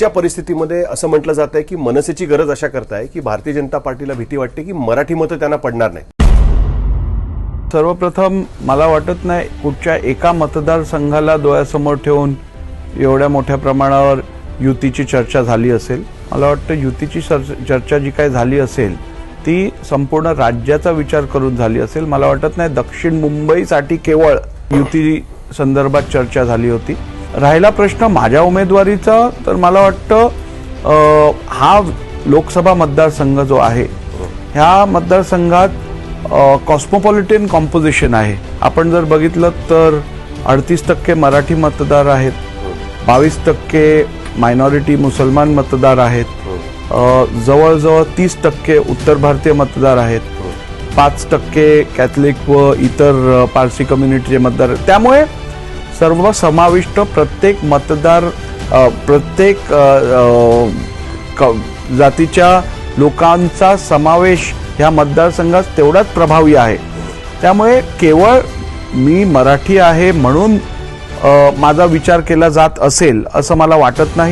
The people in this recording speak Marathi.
च्या परिस्थितीमध्ये असं म्हटलं जात आहे की मनसेची गरज अशा करताय की भारतीय जनता पार्टीला भीती वाटते की मराठी मतं त्यांना पडणार नाही सर्वप्रथम मला वाटत नाही कुठच्या एका मतदारसंघाला डोळ्यासमोर ठेवून एवढ्या मोठ्या प्रमाणावर युतीची चर्चा झाली असेल. मला वाटतं युतीची चर्चा जी काही झाली असेल ती संपूर्ण राज्याचा विचार करून झाली असेल. मला वाटत नाही दक्षिण मुंबईसाठी केवळ युती संदर्भात चर्चा झाली होती. राहिला प्रश्न माझ्या उमेदवारीचा तर मला वाटतं हा लोकसभा मतदारसंघ जो आहे ह्या मतदारसंघात कॉस्मोपॉलिटन कॉम्पोजिशन आहे. आपण जर बघितलं तर अडतीस टक्के मराठी मतदार आहेत बावीस टक्के मायनॉरिटी मुसलमान मतदार आहेत जवळजवळ तीस टक्के उत्तर भारतीय मतदार आहेत पाच टक्के कॅथलिक व इतर पारसी कम्युनिटीचे मतदार त्यामुळे सर्व समाविष्ट प्रत्येक मतदार प्रत्येक क- जातीच्या लोकांचा समावेश ह्या मतदारसंघात तेवढाच प्रभावी आहे. त्यामुळे केवळ मी मराठी आहे म्हणून माझा विचार केला जात असेल असं मला वाटत नाही.